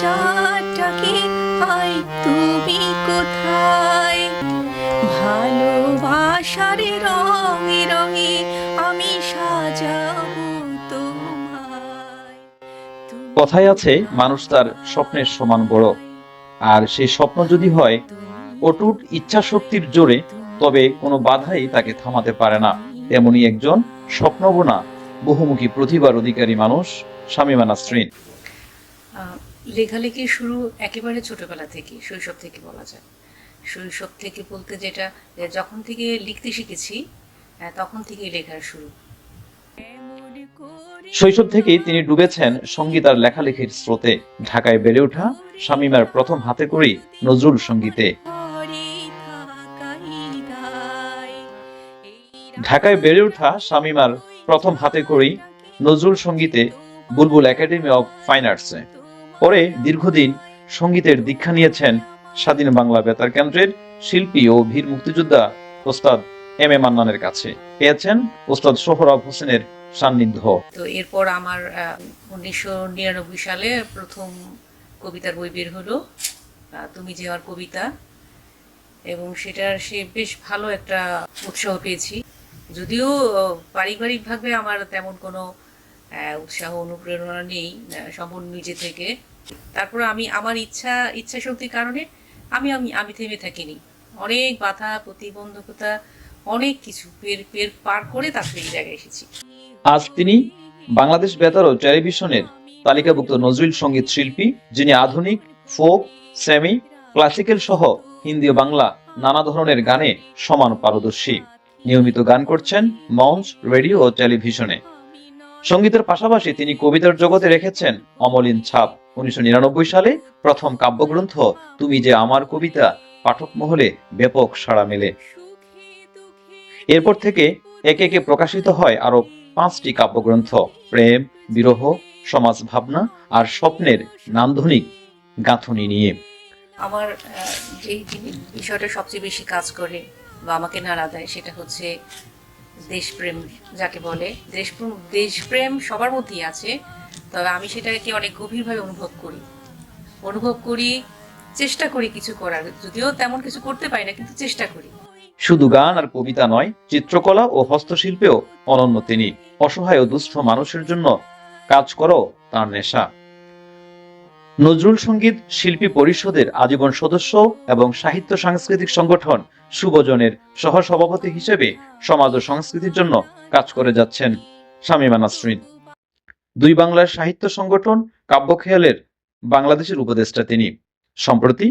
চাটাকে I তুমি কোথায়? ভালোবাসার রঙে রঙে আমি সাজাবো কথায় আছে মানুষ তার স্বপ্নের সমান বড়। আর সেই স্বপ্ন যদি হয় অটুট ইচ্ছা শক্তির জোরে তবে কোনো বাধাই তাকে থামাতে পারে না। তেমনি একজন স্বপ্নবোনা বহুমুখী প্রতিভার অধিকারী মানুষ শামীমা নাসরিন আহ, লেখালেখি শুরু একেবারে ছোটবেলা থেকে, শৈশব থেকে বলা যায়। শৈশব থেকে বলতে যেটা যখন থেকে লিখতে শিখেছি তখন থেকেই লেখার শুরু। শৈশব থেকেই তিনি ডুবেছেন সংগীত আর লেখালেখির স্রোতে। ঢাকায় বেড়ে ওঠা শামীমার প্রথম হাতে করি নজরুল সঙ্গীতে। ঢাকায় বেড়ে ওঠা শামীমার প্রথম হাতে করি নজরুল সঙ্গীতে বুলবুল একাডেমি অব ফাইন আর্টসে। পরে দীর্ঘদিন সঙ্গীতের দীক্ষা নিয়েছেন স্বাধীন বাংলা বেতার কেন্দ্রের শিল্পী ও ভীর মুক্তিযোদ্ধা ওস্তাদ এম এ মান্নানের কাছে। পেয়েছেন ওস্তাদ সোহরাব হোসেনের সান্নিধ্য। তো এরপর আমার উনিশশো নিরানব্বই সালে প্রথম কবিতার বই বের হলো তুমি যে আমার কবিতা। এবং সেটার সে বেশ ভালো একটা উৎসাহ পেয়েছি। যদিও পারিবারিকভাবে আমার তেমন কোনো উৎসাহ অনুপ্রেরণা নেই সম্পূর্ণ নিজে থেকে। তারপর আমি আমার ইচ্ছা ইচ্ছা শক্তির কারণে আমি আমি আমি থেমে থাকিনি। অনেক বাধা, প্রতিবন্ধকতা, অনেক কিছু পের পের পার করে তারপরে এই জায়গায় এসেছি। আজ তিনি বাংলাদেশ বেতার ও টেলিভিশনের তালিকাভুক্ত নজরুল সংগীত শিল্পী, যিনি আধুনিক, ফোক, সেমি, ক্লাসিক্যাল সহ হিন্দি ও বাংলা নানা ধরনের গানে সমান পারদর্শী। নিয়মিত গান করছেন মঞ্চ, রেডিও ও টেলিভিশনে। সঙ্গীতের পাশাপাশি তিনি কবিতার জগতে রেখেছেন অমলিন ছাপ। উনিশশো নিরানব্বই সালে প্রথম কাব্যগ্রন্থ, তুমি যে আমার কবিতা, পাঠক মহলে ব্যাপক সাড়া মেলে। এরপর থেকে একে একে প্রকাশিত হয় আরও পাঁচটি কাব্যগ্রন্থ, প্রেম, বিরহ সমাজ ভাবনা আর স্বপ্নের নান্দনিক গাঁথনি নিয়ে। আমার যেই বিষয়টা সবচেয়ে বেশি কাজ করে বা আমাকে নাড়া দেয় সেটা হচ্ছে দেশপ্রেম যাকে বলে, দেশপ্রেম দেশপ্রেম সবার মধ্যেই আছে, তবে আমি সেটাকে অনেক গভীরভাবে অনুভব করি। অনুভব করি, চেষ্টা করি কিছু করার। যদিও তেমন কিছু করতে পারি না, কিন্তু চেষ্টা করি। শুধু গান আর কবিতা নয়, চিত্রকলা ও হস্তশিল্পেও অনন্য তিনি। অসহায় ও দুস্থ মানুষের জন্য কাজ করো তার নেশা। নজরুল সংগীত শিল্পী পরিষদের আজীবন সদস্য এবং সাহিত্য সাংস্কৃতিক সংগঠন সুবজনের সহসভাপতি হিসেবে সমাজ ও সংস্কৃতির জন্য কাজ করে যাচ্ছেন শামীমা নাসরিন দুই বাংলার সাহিত্য সংগঠন কাব্য খেয়ালের বাংলাদেশের উপদেষ্টা তিনি। সম্প্রতি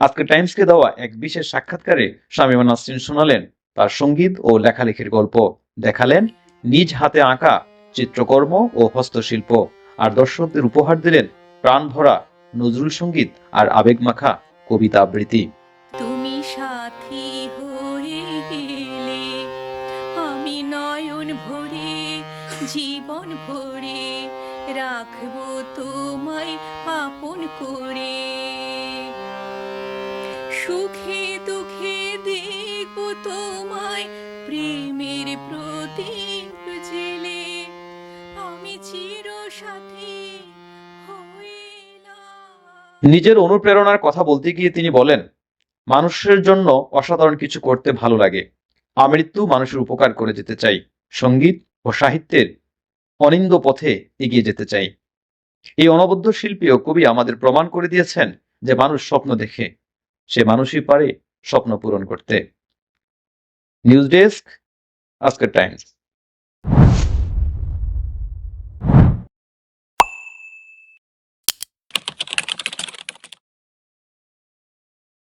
আজকে টাইমসকে দেওয়া এক বিশেষ সাক্ষাৎকারে শামীমা নাসরিন শোনালেন তার সংগীত ও লেখালেখির গল্প। দেখালেন, নিজ হাতে আঁকা চিত্রকর্ম ও হস্তশিল্প। আর দর্শকদের উপহার দিলেন প্রাণ ভরা নজরুল সংগীত আর আবেগ মাখা কবিতা আবৃত্তি তুমি সাথী হয়ে গেলে আমি নয়ন ভরে, জীবন ভরে রাখব তোমায় আপন করে সুখে দুঃখে দেখব তোমায় প্রেমের প্রদীপ জেলে আমি চির সাথী। নিজের অনুপ্রেরণার কথা বলতে গিয়ে তিনি বলেন, মানুষের জন্য অসাধারণ কিছু করতে ভালো লাগে। আমৃত্যু মানুষের উপকার করে যেতে চাই। সংগীত ও সাহিত্যের অনিন্দ পথে এগিয়ে যেতে চাই। এই অনবদ্য শিল্পী ও কবি আমাদের প্রমাণ করে দিয়েছেন যে মানুষ স্বপ্ন দেখে। সে মানুষই পারে স্বপ্ন পূরণ করতে। নিউজ ডেস্ক, আজকের টাইমস।